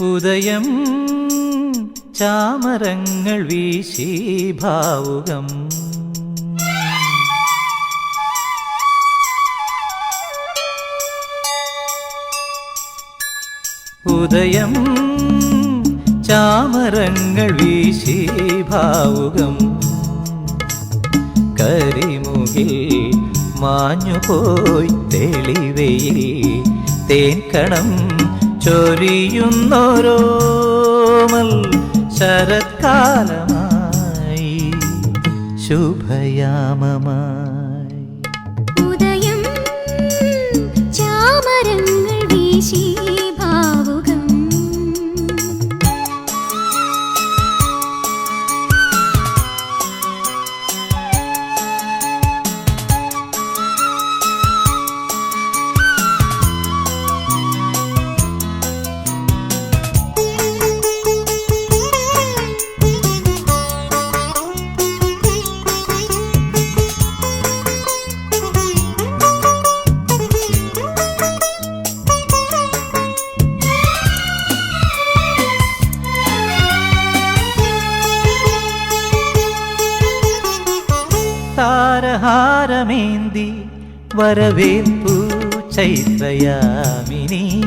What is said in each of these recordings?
ഉദയം ചാമരങ്ങൾ വീശി ഭാവുകം. ഉദയം ചാമരങ്ങൾ വീശി ഭാവുകം. കരിമുകിൽ മാഞ്ഞുപോയി തെളിവയിൽ തേൻകണം ചൊരിയുന്നോരോമൽ ശരത്കാലമായി ശുഭയാമമായി. ഉദയം ചാമരങ്ങൾ വീശി താരഹാരമേന്തി വരവേൽപ്പു ചൈത്രയാമിനി.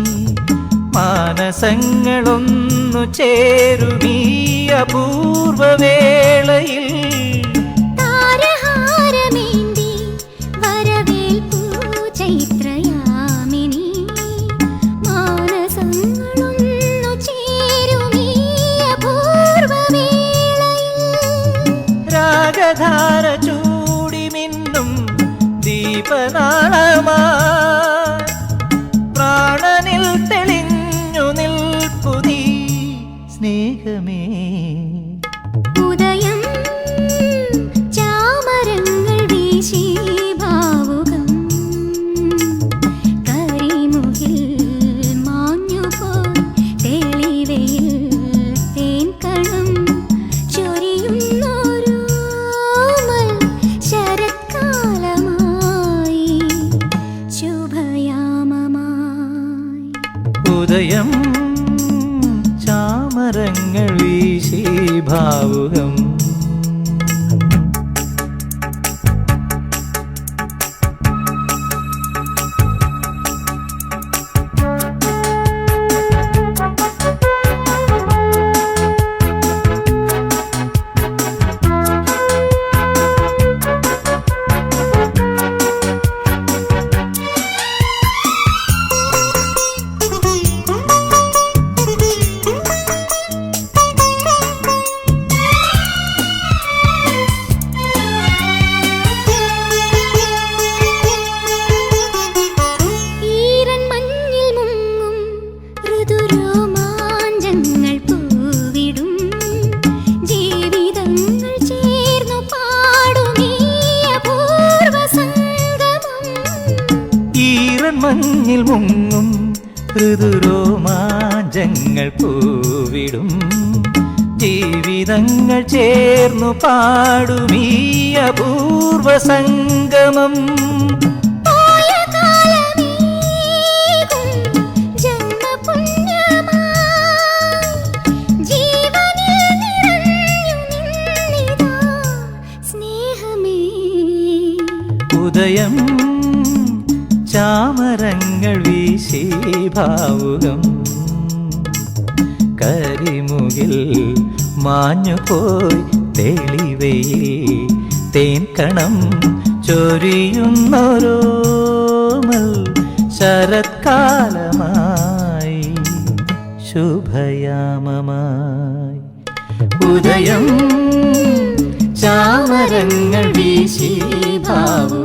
മാനസങ്ങളൊന്നു ചേരുമീ അപൂർവവേളയിൽ. താരഹാരമേന്തി அப்பனாளா ചാമരങ്ങൾ വീശി ഭാവുകം മഞ്ഞിൽ മുങ്ങും. ഋതുരോമാഞ്ചങ്ങൾ പൂവിടും. ജീവിതങ്ങൾ ചേർന്നു പാടുമീ അപൂർവ സംഗമം. ഉദയം ചാമരങ്ങൾ വീശി ഭാവുകം. കരിമുകിൽ മാഞ്ഞുപോയി തെളിവയിൽ തേൻകണം ചൊരിയുന്നോരോമൽ ശരത്കാലമായി. ശുഭയാമമായി. ഉദയം ചാമരങ്ങൾ വീശി ഭാവുകം